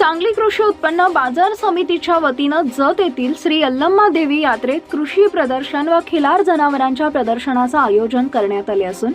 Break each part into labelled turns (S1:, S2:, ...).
S1: सांगली कृषी उत्पन्न बाजार समितीच्या वतीनं जत येथील श्री अल्लम्मा देवी यात्रेत कृषी प्रदर्शन व खिलार जनावरांच्या प्रदर्शनाचं आयोजन करण्यात आले असून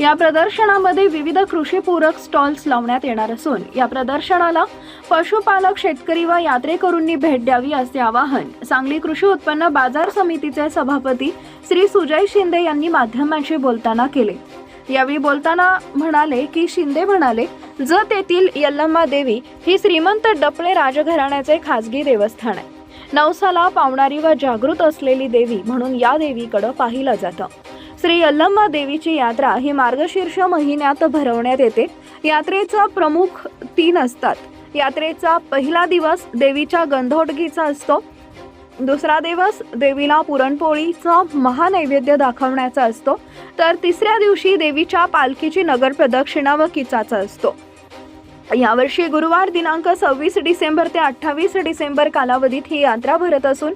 S1: या प्रदर्शनामध्ये विविध कृषीपूरक स्टॉल्स लावण्यात येणार असून या प्रदर्शनाला पशुपालक शेतकरी व यात्रेकरूंनी भेट द्यावी असे आवाहन सांगली कृषी उत्पन्न बाजार समितीचे सभापती श्री सुजय शिंदे यांनी माध्यमांशी बोलताना केले. यावेळी बोलताना म्हणाले की शिंदे म्हणाले जत येथील यल्लम्मा देवी ही श्रीमंत डपळे राजघराण्याचे खासगी देवस्थान आहे. नवसाला पावणारी व जागृत असलेली देवी म्हणून या देवीकडं पाहिलं जातं. श्री यल्लम्मा देवीची यात्रा ही मार्गशीर्ष महिन्यात भरवण्यात येते. यात्रेचा प्रमुख तीन असतात. यात्रेचा पहिला दिवस देवीच्या गंधोटगीचा असतो. दुसरा दिवस देवीला पुरणपोळीचा महानैवेद्य दाखवण्याचा असतो. तर तिसऱ्या दिवशी देवीच्या पालखीची नगर प्रदक्षिणा व किचाचा असतो. यावर्षी गुरुवार दिनांक सव्वीस डिसेंबर ते अठ्ठावीस डिसेंबर कालावधीत ही यात्रा भरत असून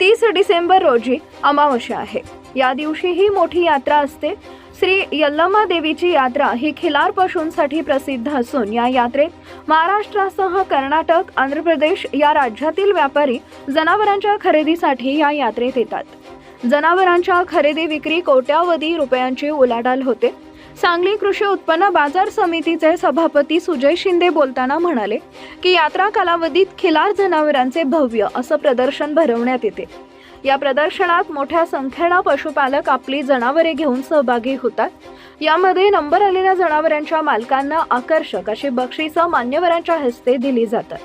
S1: तीस डिसेंबर रोजी अमावस्या आहे. या दिवशी ही मोठी यात्रा असते. श्री यल्लमा देवीची यात्रा ही खिलार पशूंसाठी प्रसिद्ध असून या यात्रेत महाराष्ट्रासह कर्नाटक आंध्र प्रदेश या राज्यातील व्यापारी जनावरांच्या खरेदीसाठी या यात्रेत येतात. जनावरांच्या खरेदी विक्री कोट्यावधी रुपयांची उलाढाल होते. सांगली कृषी उत्पन्न बाजार समितीचे सभापती सुजय शिंदे बोलताना म्हणाले की यात्रा कालावधीत खिलार जनावरांचे भव्य असं प्रदर्शन भरवण्यात येते. या प्रदर्शनात मोठ्या संख्येनं पशुपालक आपली जनावरे घेऊन सहभागी होतात. यामध्ये नंबर आलेल्या जनावरांच्या मालकांना आकर्षक अशी बक्षिसं मान्यवरांच्या हस्ते दिली जातात.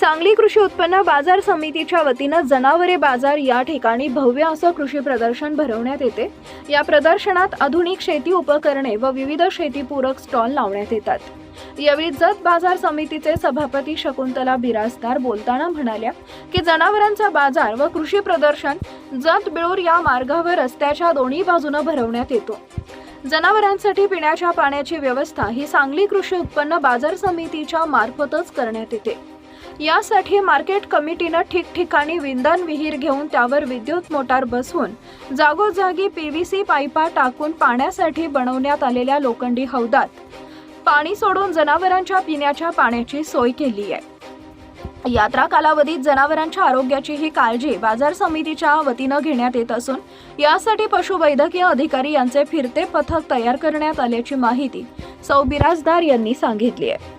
S1: सांगली कृषी उत्पन्न बाजार समितीच्या वतीनं जनावरे बाजार या ठिकाणी भव्य असं कृषी प्रदर्शन भरवण्यात येते. या प्रदर्शनात आधुनिक शेती उपकरणे व विविध शेतीपूरक स्टॉल लावण्यात येतात. यावेळी जत बाजार समितीचे सभापती शकुंतला बिराजदार बोलताना म्हणाल्या की जनावरांचा बाजार व कृषी प्रदर्शन जत बिळूर या मार्गावर रस्त्याच्या दोन्ही बाजूनं भरवण्यात येतो. जनावरांसाठी पिण्याच्या पाण्याची व्यवस्था ही सांगली कृषी उत्पन्न बाजार समितीच्या मार्फतच करण्यात येते. यासाठी मार्केट कमिटीनं ठिकठिकाणी विंधन विहीर घेऊन त्यावर विद्युत मोटार बसवून जागोजागी पी व्ही सी पाईपा टाकून पाण्यासाठी बनवण्यात आलेल्या लोखंडी हौदात पाणी सोडून जनावरांच्या पिण्याच्या पाण्याची सोय केली आहे. यात्रा कालावधीत जनावरांच्या आरोग्याची ही काळजी बाजार समितीच्या वतीनं घेण्यात येत असून यासाठी पशुवैद्यकीय अधिकारी यांचे फिरते पथक तयार करण्यात आल्याची माहिती सौ बिराजदार यांनी सांगितली आहे.